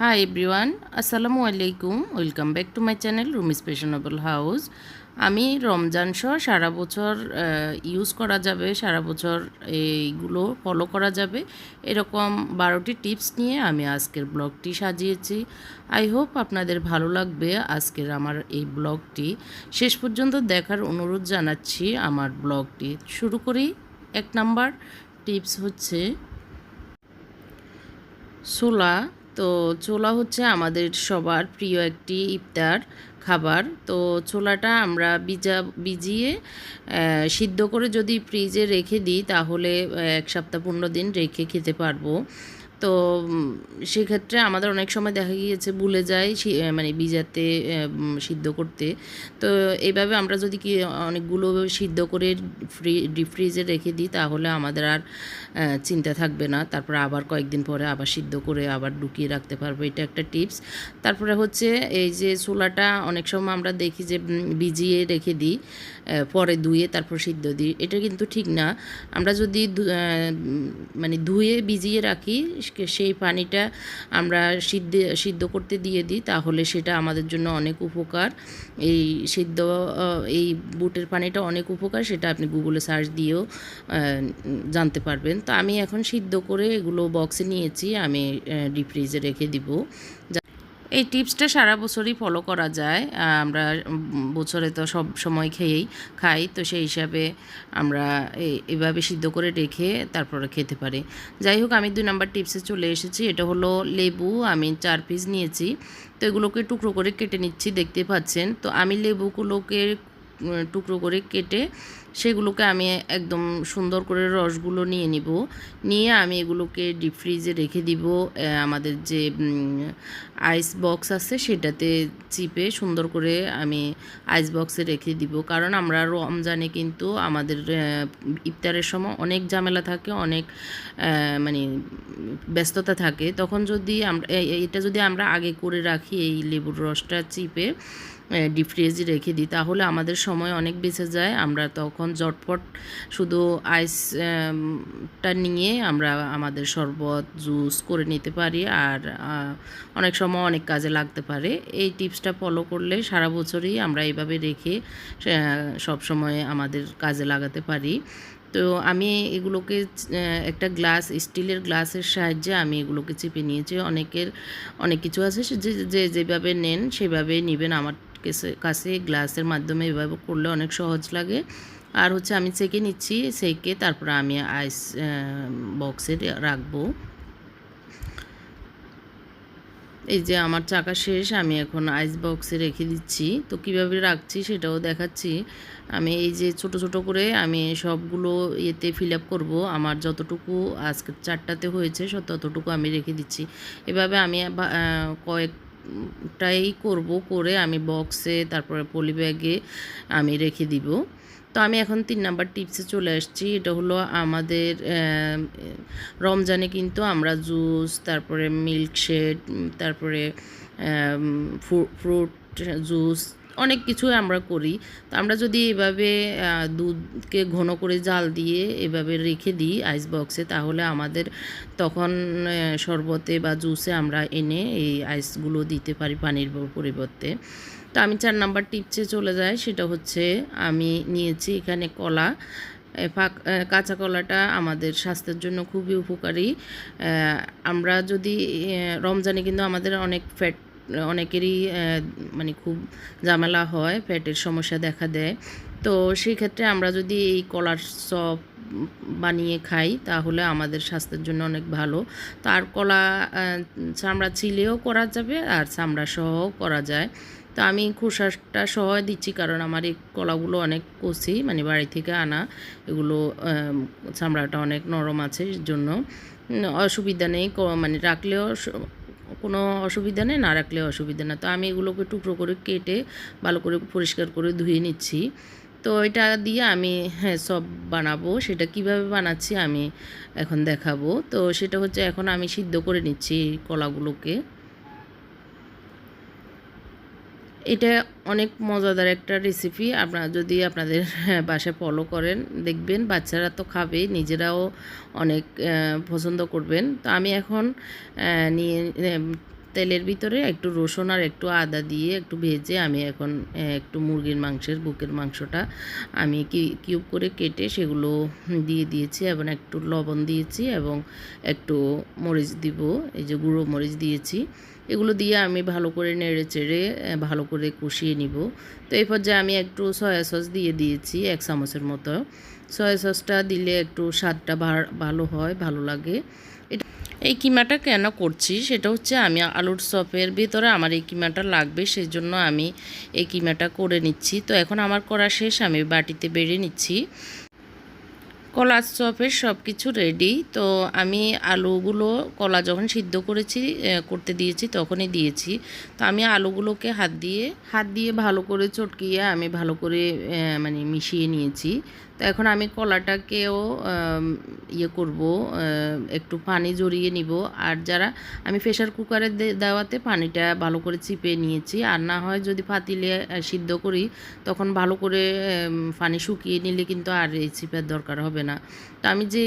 High everyone আসসালামু আলাইকুম welcome back to my channel Rumi's fashionable house আমি রমজান সহ সারা বছর ইউজ করা যাবে, সারা বছর এইগুলো ফলো করা যাবে। এরকম বারোটি টিপস নিয়ে আমি আজকের ব্লগটি সাজিয়েছি। আই হোপ আপনাদের ভালো লাগবে আজকের আমার এই ব্লগটি শেষ পর্যন্ত দেখার অনুরোধ জানাচ্ছি আমার ব্লগটি শুরু করি। এক নাম্বার টিপস হচ্ছে ছোলা তো ছোলা হচ্ছে আমাদের সবার প্রিয় একটি ইফতার খাবার। তো ছোলাটা আমরা বিজা আহ, সিদ্ধ করে যদি ফ্রিজে রেখে দিই তাহলে এক সপ্তাহ পনেরো দিন রেখে খেতে পারব। তো সেক্ষেত্রে আমাদের অনেক সময় দেখা গিয়েছে ভুলে যায় মানে ভিজাতে সিদ্ধ করতে। তো এইভাবে আমরা যদি কি অনেকগুলো সিদ্ধ করে ফ্রি, ডিপ ফ্রিজে রেখে দিই, তাহলে আমাদের আর চিন্তা থাকবে না। তারপরে আবার কয়েকদিন পরে আবার সিদ্ধ করে আবার ঢুকিয়ে রাখতে পারব, এটা একটা টিপস। তারপরে হচ্ছে এই যে ছোলাটা অনেক সময় আমরা দেখি যে ভিজিয়ে রেখে দিই পরে ধুয়ে তারপর সিদ্ধ দিই। এটা কিন্তু ঠিক না। আমরা যদি মানে ধুয়ে ভিজিয়ে রাখি সেই পানিটা আমরা সিদ্ধ সিদ্ধ করতে দিয়ে দিই, তাহলে সেটা আমাদের জন্য অনেক উপকার। এই সিদ্ধ এই বুটের পানিটা অনেক উপকার, সেটা আপনি গুগলে সার্চ দিয়েও জানতে পারবেন। তো আমি এখন সিদ্ধ করে এগুলো বক্সে নিয়েছি, আমি ডিপ ফ্রিজে রেখে দিব। এই টিপসটা সারা বছরই ফলো করা যায়। আমরা বছরে তো সব সময় খেয়েই খাই, তো সেই হিসাবে আমরা এভাবে সিদ্ধ করে রেখে তারপরে খেতে পারি। যাই হোক, আমি দুই নাম্বার টিপসে চলে এসেছি। এটা হলো লেবু, আমি চার পিস নিয়েছি। তো এগুলোকে টুকরো করে কেটে নিচ্ছি, দেখতে পাচ্ছেন। তো আমি লেবুগুলোকে টুকরো করে কেটে সেগুলোকে আমি একদম সুন্দর করে রসগুলো নিয়ে নিব। নিয়ে আমি এগুলোকে ডিপ ফ্রিজে রেখে দিব। আমাদের যে আইস বক্স আছে সেটাতে চিপে সুন্দর করে আমি আইস বক্সে রেখে দিব। কারণ আমরা রমজানে কিন্তু আমাদের ইফতারের সময় অনেক ঝামেলা থাকে, অনেক মানে ব্যস্ততা থাকে। তখন যদি আমরা এটা যদি আমরা আগে করে রাখি, এই লেবুর রসটা চিপে ডিপ ফ্রিজে রেখে দিই, তাহলে আমাদের সময় অনেক বেঁচে যায়। আমরা তখন জটপট শুধু আইসটা নিয়ে আমরা আমাদের শরবত জুস করে নিতে পারি আর অনেক সময় অনেক কাজে লাগতে পারে। এই টিপসটা ফলো করলে সারা বছরই আমরা এইভাবে রেখে সব সময় আমাদের কাজে লাগাতে পারি। তো আমি এগুলোকে একটা গ্লাস স্টিলের গ্লাসের সাহায্যে আমি এগুলোকে চেপে নিয়েছি। অনেকের, অনেক কিছু আছে যে, যেভাবে নেন সেভাবে নেবেন। আমার কাছে- গ্লাসের মাধ্যমে এভাবে করলে অনেক সহজ লাগে। আর হচ্ছে আমি সেকে নিচ্ছি, সেকে তারপরে আমি আইস বক্সে রাখব। এই যে আমার চাকা শেষ, আমি এখন আইস বক্সে রেখে দিচ্ছি। তো কীভাবে রাখছি সেটাও দেখাচ্ছি। আমি এই যে ছোট ছোট করে আমি সবগুলো ইয়েতে ফিল আপ করব। আমার যতটুকু আজকে চারটাতে হয়েছে ততটুকু আমি রেখে দিচ্ছি। এভাবে আমি বা- কয়েকটাই করব করে আমি বক্সে তারপরে পলি ব্যাগে আমি রেখে দিব। তো আমি এখন তিন নাম্বার টিপসে চলে আসছি। এটা হলো আমাদের রমজানে কিন্তু আমরা জুস তারপরে মিল্কশেক তারপরে ফ্রুট জুস অনেক কিছু আমরা করি। তো আমরা যদি এভাবে দুধকে ঘন করে জাল দিয়ে এভাবে রেখে দিই আইস বক্সে তাহলে আমাদের তখন শরবতে বা জুসে আমরা এনে এই আইসগুলো দিতে পারি পানির পরিবর্তে। তো আমি চার নাম্বার টিপসে চলে যাই সেটা হচ্ছে আমি নিয়েছি এখানে কলা। এ, কাঁচা কলাটা আমাদের স্বাস্থ্যের জন্য খুবই উপকারী। আমরা যদি রমজানে কিন্তু আমাদের অনেক ফ্যাট অনেকেরই মানে খুব ঝামেলা হয় ফ্যাটের সমস্যা দেখা দেয়। তো সেই ক্ষেত্রে আমরা যদি এই কলার চপ বানিয়ে খাই, তাহলে আমাদের স্বাস্থ্যের জন্য অনেক ভালো। তো আর কলা চামড়া ছিলেও করা যাবে আর চামড়া সহও করা যায়। তো আমি খোসাটা সহ দিচ্ছি, কারণ আমার এই কলাগুলো অনেক কচি মানে বাড়ি থেকে আনা এগুলো চামড়াটা অনেক নরম আছে জন্য। অসুবিধা নেই মানে রাখলেও কোনো অসুবিধা নেই, না রাখলে অসুবিধা না তো আমি এগুলোকে টুকরো করে কেটে ভালো করে পরিষ্কার করে ধুয়ে নিচ্ছি। তো এটা দিয়ে আমি হ্যাঁ সব বানাবো। সেটা কীভাবে বানাচ্ছি আমি এখন দেখাবো। তো সেটা হচ্ছে এখন আমি সিদ্ধ করে নিচ্ছি কলাগুলোকে। এটা অনেক মজাদার একটা রেসিপি আপনারা যদি আপনাদের বাসায় ফলো করেন, দেখবেন বাচ্চারা তো খাবেই নিজেরাও অনেক পছন্দ করবেন। তো আমি এখন নিয়ে তেলের ভিতরে একটু রসুন আর একটু আদা দিয়ে একটু ভেজে আমি এখন একটু মুরগির মাংসের, বুকের মাংসটা আমি কিউব করে কেটে সেগুলো দিয়ে দিয়েছি এবং একটু লবণ দিয়েছি এবং একটু মরিচ দিব, এই যে গুঁড়ো মরিচ দিয়েছি। এগুলো দিয়ে আমি ভালো করে নেড়ে চেড়ে ভালো করে কষিয়ে নিব। তো এই পর্যায়ে আমি একটু সয়া সস দিয়ে দিয়েছি, এক চামচের মতো। সয়া সসটা দিলে একটু স্বাদটা ভালো হয়, ভালো লাগে। এই কিমাটা কেন করছি? সেটা হচ্ছে আমি আলুর চপের ভিতরে আমার এই কিমাটা লাগবে সেই জন্য আমি এই কিমাটা করে নিচ্ছি। তো এখন আমার করা শেষ, আমি বাটিতে বেড়ে নিচ্ছি। কলার চপের সব কিছু রেডি তো আমি আলুগুলো কলা যখন সিদ্ধ করেছি করতে দিয়েছি, তখনই দিয়েছি। তো আমি আলুগুলোকে হাত দিয়ে হাত দিয়ে ভালো করে চটকিয়ে আমি ভালো করে মানে মিশিয়ে নিয়েছি। তো এখন আমি কলাটাকেও ইয়ে করব একটু পানি জড়িয়ে নিব। আর যারা, আমি প্রেশার কুকারে দেওয়াতে পানিটা ভালো করে চিপে নিয়েছি। আর না হয় যদি পাতিলে সিদ্ধ করি, তখন ভালো করে পানি শুকিয়ে নিলে কিন্তু আর এই চিপের দরকার হবে না। তো আমি যে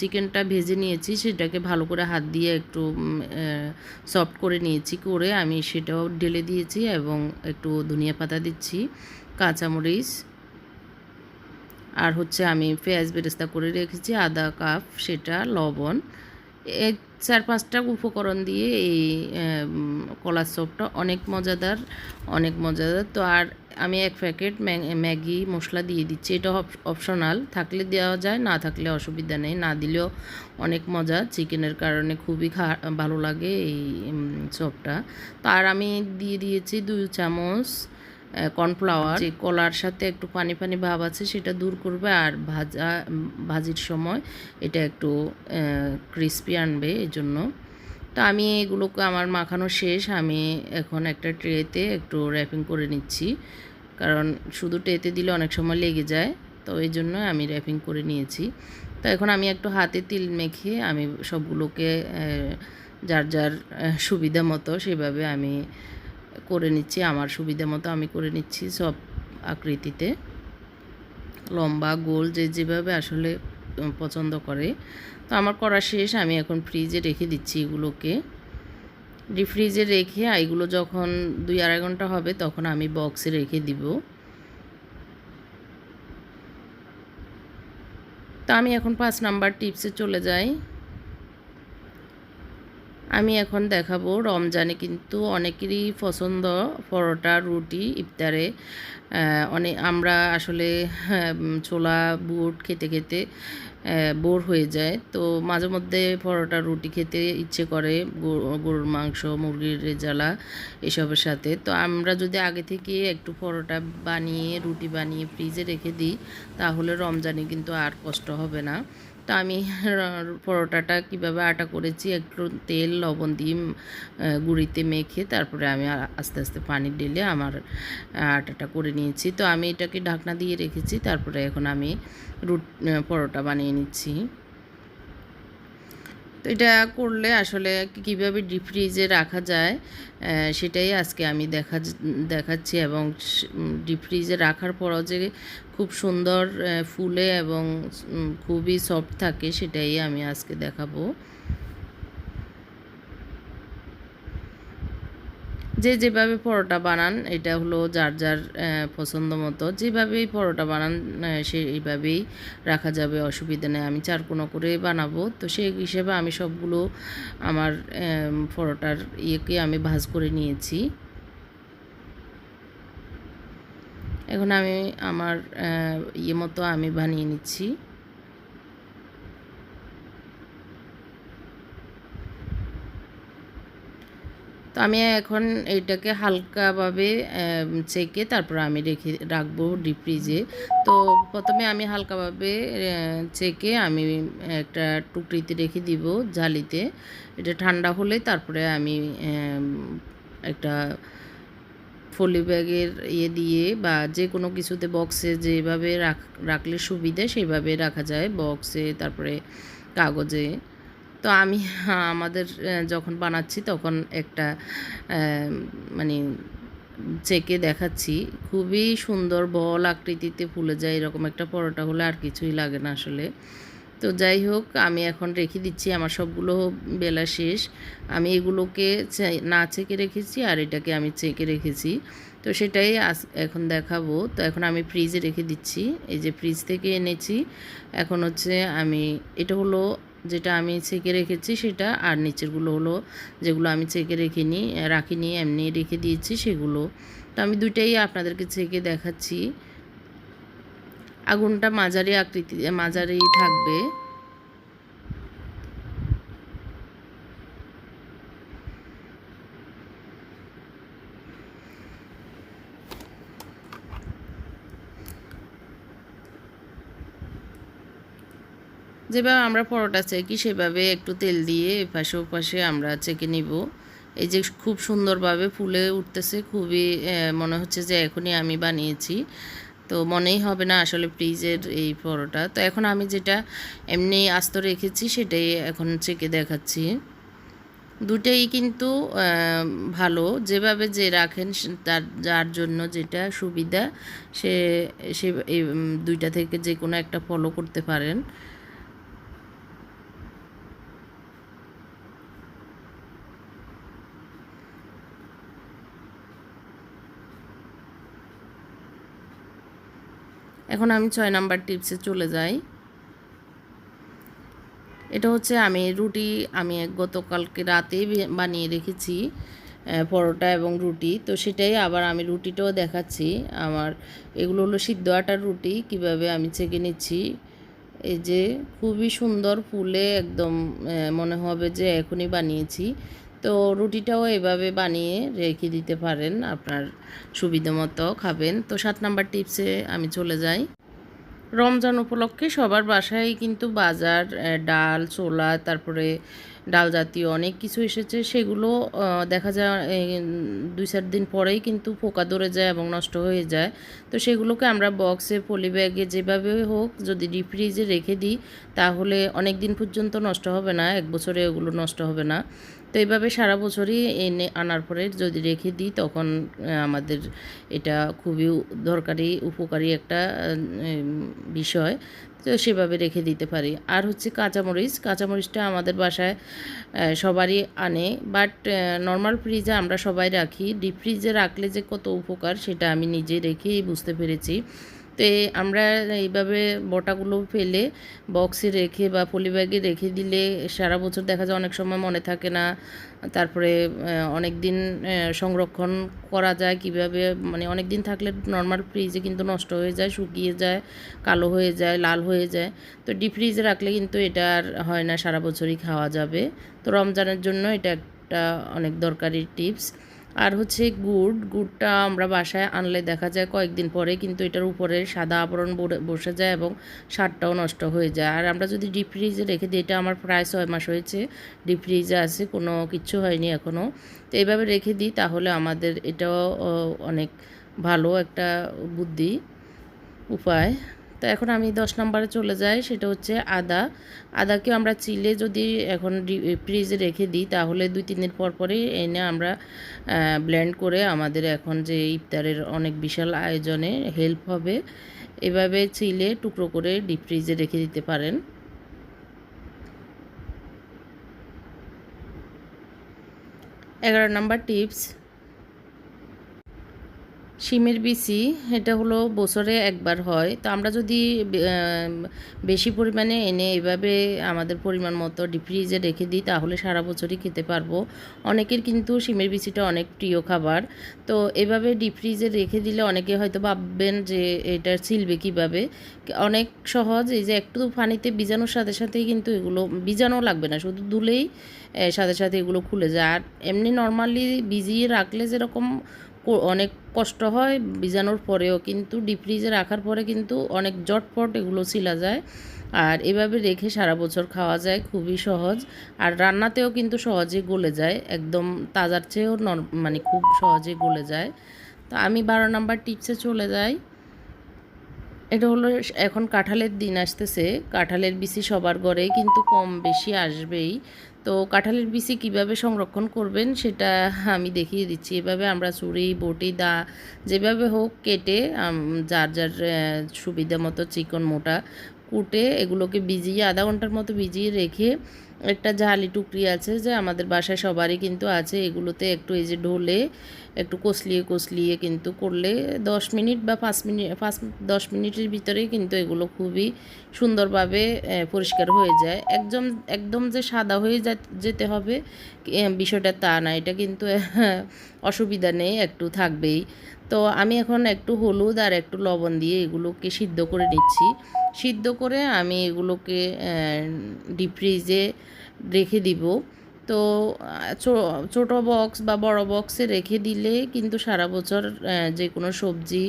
চিকেনটা ভেজে নিয়েছি, সেটাকে ভালো করে হাত দিয়ে একটু সফট করে নিয়েছি করে আমি সেটাও ঢেলে দিয়েছি এবং একটু ধনিয়া পাতা দিচ্ছি, কাঁচামরিচ। আর হচ্ছে আমি পেঁয়াজ বেরেস্তা করে রেখেছি, আদা কাপ সেটা, লবণ। এই চার পাঁচটা উপকরণ দিয়ে এই কলার চপটা অনেক মজাদার অনেক মজাদার। তো আর আমি এক প্যাকেট ম্যাগি মশলা দিয়ে দিচ্ছি। এটা অপশনাল, থাকলে দেওয়া যায়, না থাকলে অসুবিধা নেই। না দিলেও অনেক মজা, চিকেনের কারণে খুবই ভালো লাগে এই চপটা। তো আর আমি দিয়ে দিয়েছি দুই চামচ কর্নফ্লাওয়ার যে কলার সাথে একটু পানি পানি ভাব আছে সেটা দূর করবে আর ভাজা ভাজির সময় এটা একটু ক্রিস্পি আনবে এই জন্য তো আমি এগুলোকে আমার মাখানো শেষ আমি এখন একটা ট্রেতে একটু র্যাপিং করে নিচ্ছি। কারণ শুধু ট্রেতে দিলে অনেক সময় লেগে যায় তো এই জন্য আমি র্যাপিং করে নিয়েছি। তো এখন আমি একটু হাতে তিল মেখে আমি সবগুলোকে যার যার সুবিধা মতো সেভাবে আমি করে নিচ্ছি, আমার সুবিধা মতো আমি করে নিচ্ছি সব আকৃতিতে। লম্বা, গোল, যে যেভাবে আসলে পছন্দ করে। তো আমার করা শেষ, আমি এখন ফ্রিজে রেখে দিচ্ছি এগুলোকে। ডিপ ফ্রিজে রেখে এগুলো যখন দুই আড়াই ঘণ্টা হবে, তখন আমি বক্সে রেখে দিব। তো আমি এখন পাঁচ নাম্বার টিপসে চলে যাই। আমি এখন দেখাবো রমজানে কিন্তু অনেকেরই পছন্দ পরোটা রুটি ইফতারে। অনেক আমরা আসলে হ্যাঁ, ছোলা বুট খেতে খেতে বোর হয়ে যায়। তো মাঝে মধ্যে পরোটা রুটি খেতে ইচ্ছে করে গরুর মাংস মুরগির রেজালা এসবের সাথে। তো আমরা যদি আগে থেকে একটু পরোটা বানিয়ে রুটি বানিয়ে ফ্রিজে রেখে দিই তাহলে রমজানে কিন্তু আর কষ্ট হবে না। তো আমি পরোটাটা কীভাবে আটা করেছি, একটু তেল, লবণ দিয়ে গুঁড়িতে মেখে তারপরে আমি আস্তে আস্তে পানি ঢেলে আমার আটাটা করে নিয়েছি। তো আমি এটাকে ঢাকনা দিয়ে রেখেছি, তারপরে এখন আমি রুট পরোটা বানিয়ে নিচ্ছি। তো এটা করলে আসলে কীভাবে ডিপ ফ্রিজে রাখা যায় সেটাই আজকে আমি দেখা, দেখাচ্ছি এবং ডিপ ফ্রিজে রাখার পরও যে খুব সুন্দর ফুলে এবং খুবই সফট থাকে সেটাই আমি আজকে দেখাবো। যে যেভাবে পরোটা বানান, এটা হলো যার যার পছন্দ মতো, যেভাবেই পরোটা বানান সেইভাবেই রাখা যাবে, অসুবিধা নেই। আমি চারকোনা করে বানাবো। তো সেই হিসেবে আমি সবগুলো আমার পরোটার ইয়েকে আমি ভাজ করে নিয়েছি। এখন আমি আমার ইয়ে মতো আমি বানিয়ে নিচ্ছি। তো আমি এখন এটাকে হালকাভাবে চেকে তারপর আমি রেখে, রাখব ডিপ ফ্রিজে তো প্রথমে আমি হালকাভাবে চেকে আমি একটা টুকরিতে রেখে দিব জালিতে। এটা ঠান্ডা হলে তারপরে আমি একটা ফলি ব্যাগের ইয়ে দিয়ে বা যে কোনো কিছুতে বক্সে যেভাবে রাখ, রাখলে সুবিধে, সেইভাবে রাখা যায়। বক্সে, তারপরে কাগজে। তো আমি আমাদের যখন বানাচ্ছি তখন একটা মানে চেকে দেখাচ্ছি। খুবই সুন্দর বল আকৃতিতে ফুলে যায় এরকম একটা পরোটা হলে আর কিছুই লাগে না আসলে। তো যাই হোক, আমি এখন রেখে দিচ্ছি, আমার সবগুলো বেলা শেষ। আমি এগুলোকে না চেকে রেখেছি আর এটাকে আমি চেকে রেখেছি। তো সেটাই এখন দেখাবো। তো এখন আমি ফ্রিজে রেখে দিচ্ছি। এই যে ফ্রিজ থেকে এনেছি, এখন হচ্ছে আমি, এটা হলো যেটা আমি ছেঁকে রেখেছি সেটা, আর নিচেরগুলো হলো যেগুলো আমি ছেঁকে রেখিনি রাখিনি, এমনি রেখে দিয়েছি সেগুলো। তো আমি দুইটাই আপনাদেরকে ছেঁকে দেখাচ্ছি। আগুনটা মাঝারি আকৃতি, মাঝারি থাকবে। যেভাবে আমরা পরোটা চেকি, সেভাবে একটু তেল দিয়ে এপাশে ওপাশে আমরা চেকে নিব। এই যে খুব সুন্দরভাবে ফুলে উঠতেছে, খুবই মনে হচ্ছে যে এখনই আমি বানিয়েছি। তো মনেই হবে না আসলে ফ্রিজের এই পরোটা। তো এখন আমি যেটা এমনি আস্ত রেখেছি, সেটাই এখন চেকে দেখাচ্ছি। দুটাই কিন্তু ভালো। যেভাবে যে রাখেন তার, যার জন্য যেটা সুবিধা, সে সে দুইটা থেকে যে কোনো একটা ফলো করতে পারেন। এখন আমি ছয় নাম্বার টিপসে চলে যাই। এটা হচ্ছে আমি রুটি আমি গতকালকে রাতেই বানিয়ে রেখেছি পরোটা এবং রুটি। তো সেটাই আবার আমি রুটিটাও দেখাচ্ছি। আমার এগুলো হলো সিদ্ধ আটার রুটি, কীভাবে আমি ছেঁকে নিচ্ছি। এই যে খুবই সুন্দর ফুলে একদম মনে হবে যে এখনই বানিয়েছি। তো রুটিটাও এভাবে বানিয়ে রেখে দিতে পারেন আপনার সুবিধা মতো খাবেন। তো সাত নাম্বার টিপসে আমি চলে যাই। রমজান উপলক্ষে সবার বাসায় কিন্তু বাজার ডাল, ছোলা, তারপরে ডাল জাতীয় অনেক কিছু এসেছে। সেগুলো দেখা যায় দুই চার দিন পরেই কিন্তু পোকা ধরে যায় এবং নষ্ট হয়ে যায়। তো সেগুলোকে আমরা বক্সে পলি ব্যাগে যেভাবে হোক যদি ডিপ ফ্রিজে রেখে দিই, তাহলে অনেক দিন পর্যন্ত নষ্ট হবে না, এক বছরে ওগুলো নষ্ট হবে না। তো এইভাবে সারা বছরই এনে আনার পরে যদি রেখে দিই, তখন আমাদের এটা খুবই দরকারি, উপকারী একটা বিষয়। তো সেভাবে রেখে দিতে পারি। আর হচ্ছে কাঁচামরিচ, কাঁচামরিচটা আমাদের বাসায় সবারই আনে। বাট নর্মাল ফ্রিজে আমরা সবাই রাখি। ডিপ ফ্রিজে রাখলে যে কত উপকার, সেটা আমি নিজে রেখেই বুঝতে পেরেছি। তো আমরা এইভাবে বটাগুলো ফেলে বক্সে রেখে বা পলিব্যাগে রেখে দিলে সারা বছর দেখা যায় অনেক সময় মনে থাকে না। তারপরে অনেক দিন সংরক্ষণ করা যায় কীভাবে মানে অনেক দিন থাকলে নর্মাল ফ্রিজে কিন্তু নষ্ট হয়ে যায়, শুকিয়ে যায়, কালো হয়ে যায়, লাল হয়ে যায়। তো ডিপ ফ্রিজে রাখলে কিন্তু এটা আর হয় না, সারা বছরই খাওয়া যাবে। তো রমজানের জন্য এটা একটা অনেক দরকারি টিপস আর হচ্ছে গুড়, গুড়টা আমরা বাসায় আনলে দেখা যায় কয়েকদিন পরে কিন্তু এটার উপরে সাদা আবরণ বসে যায় এবং স্বাদটাও নষ্ট হয়ে যায়। আর আমরা যদি ডিপ ফ্রিজে রেখে দিই, এটা আমার প্রায় ছয় মাস হয়েছে ডিপ ফ্রিজে আছে, কোনো কিচ্ছু হয়নি এখনও তো এইভাবে রেখে দিই, তাহলে আমাদের এটাও অনেক ভালো একটা বুদ্ধি, উপায়। তো এখন আমি দশ নম্বরে চলে যাই, সেটা হচ্ছে আদা। আদাকে আমরা চিলে যদি এখন ফ্রিজে রেখে দিই, তাহলে দুই, তিন দিন পর পরই এনে আমরা ব্লেন্ড করে আমাদের এখন যে ইফতারের অনেক বিশাল আয়োজনে হেল্প হবে, এভাবে চিলে টুকরো করে ডিপ ফ্রিজে রেখে দিতে পারেন। এগারো নম্বর টিপস শিমের বিচি, এটা হলো বছরে একবার হয়। তো আমরা যদি বেশি পরিমাণে এনে এভাবে আমাদের পরিমাণ মতো ডিপ ফ্রিজে রেখে দিই, তাহলে সারা বছরই খেতে পারব। অনেকের কিন্তু শিমের বিচিটা অনেক প্রিয় খাবার। তো এভাবে ডিপ ফ্রিজে রেখে দিলে অনেকে হয়তো ভাববেন যে এটা ছিলবে কীভাবে। অনেক সহজ, এই যে একটু পানিতে ভিজানোর সাথে সাথেই কিন্তু এগুলো, ভিজানো লাগবে না, শুধু ধুলেই সাথে সাথে এগুলো খুলে যায়। আর এমনি নর্মালি ভিজিয়ে রাখলে যেরকম অনেক কষ্ট হয় ভিজানোর পরেও, কিন্তু ডিপ ফ্রিজে রাখার পরে কিন্তু অনেক জটপট এগুলো ছিলা যায়। আর এভাবে রেখে সারা বছর খাওয়া যায়, খুবই সহজ। আর রান্নাতেও কিন্তু সহজে গলে যায়, একদম তাজার চেয়েও মানে খুব সহজে গলে যায়। তো আমি বারো নাম্বার টিপসে চলে যাই। এটা হলো, এখন কাঁঠালের দিন আসতেছে। কাঁঠালের বিচি সবার ঘরে কিন্তু কম বেশি আসবেই। তো কাঁঠালের বিচি কীভাবে সংরক্ষণ করবেন সেটা আমি দেখিয়ে দিচ্ছি। এভাবে আমরা চুড়ি বটি, দা যেভাবে হোক কেটে যার যার সুবিধা মতো চিকন মোটা কুটে এগুলোকে ভিজিয়ে আধা ঘণ্টার মতো ভিজিয়ে রেখে একটা জালি টুকরি আছে যে আমাদের বাসায় সবারই কিন্তু আছে, এগুলোতে একটু এই যে ঢোলে, একটু কষলিয়ে কষলিয়ে কিন্তু করলে দশ মিনিট বা পাঁচ মিনিট, পাঁচ দশ মিনিটের ভিতরেই কিন্তু এগুলো খুবই সুন্দরভাবে পরিষ্কার হয়ে যায়। একদম একদম যে সাদা হয়ে যেতে হবে বিষয়টা তা না, এটা কিন্তু অসুবিধা নেই, একটু থাকবেই। তো আমি এখন একটু হলুদ আর একটু লবণ দিয়ে এগুলোকে সিদ্ধ করে নিচ্ছি। সিদ্ধ করে আমি এগুলোকে ডিপ ফ্রিজে রেখে দিব। তো ছোটো বক্স বা বড় বক্সে রেখে দিলে কিন্তু সারা বছর যে কোনো সবজি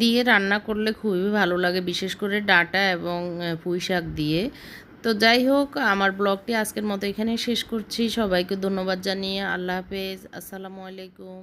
দিয়ে রান্না করলে খুবই ভালো লাগে, বিশেষ করে ডাটা এবং পুঁই শাক দিয়ে। তো যাই হোক, আমার ব্লগটি আজকের মতো এখানে শেষ করছি। সবাইকে ধন্যবাদ জানিয়ে আল্লাহ হাফেজ। আসসালামু আলাইকুম।